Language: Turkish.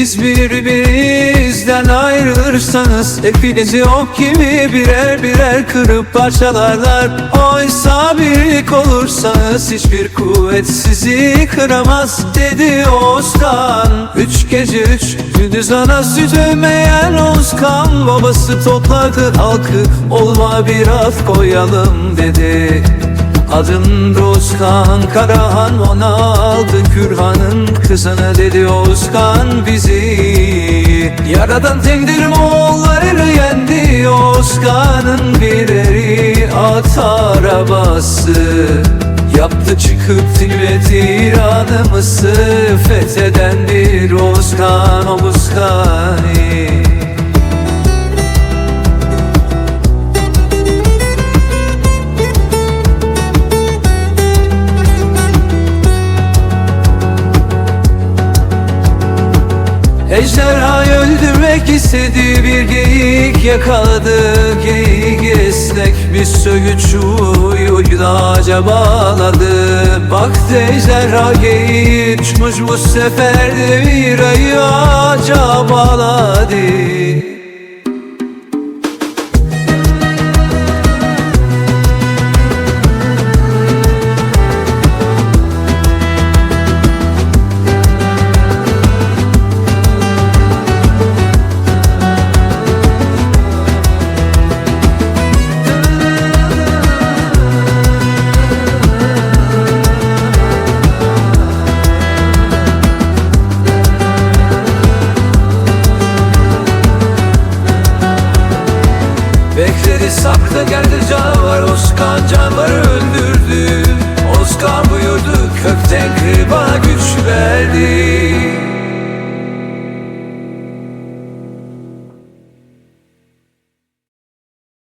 Siz birbirinizden ayrılırsanız Hepinizi ok gibi birer birer kırıp parçalarlar. Oysa birlik olursanız Hiçbir kuvvet sizi kıramaz Dedi Oskan Üç gece üç gündüz ana süt emeyen Oskan Babası topladı halkı Olma bir af koyalım dedi Adın Rozkan Karahan ona aldı Kürhan'ın kızını dedi Oskan bizi. Yaradan tendir Moğolları yendi Oskan'ın bireri at arabası. Yaptı çıkıp Tibet İran'ımızı Fetheden bir Oskan o Ejderhayı öldürmek istedi bir geyik yakaladı Geyik esnek bir söğüt da ağaca bağladı Baktı ejderha geyik uçmuş bu sefer de bir ayı ağaca bağladı saklı geldi canavar Oskan canavarı öldürdü. Oskan buyurdu kökten kır güç verdi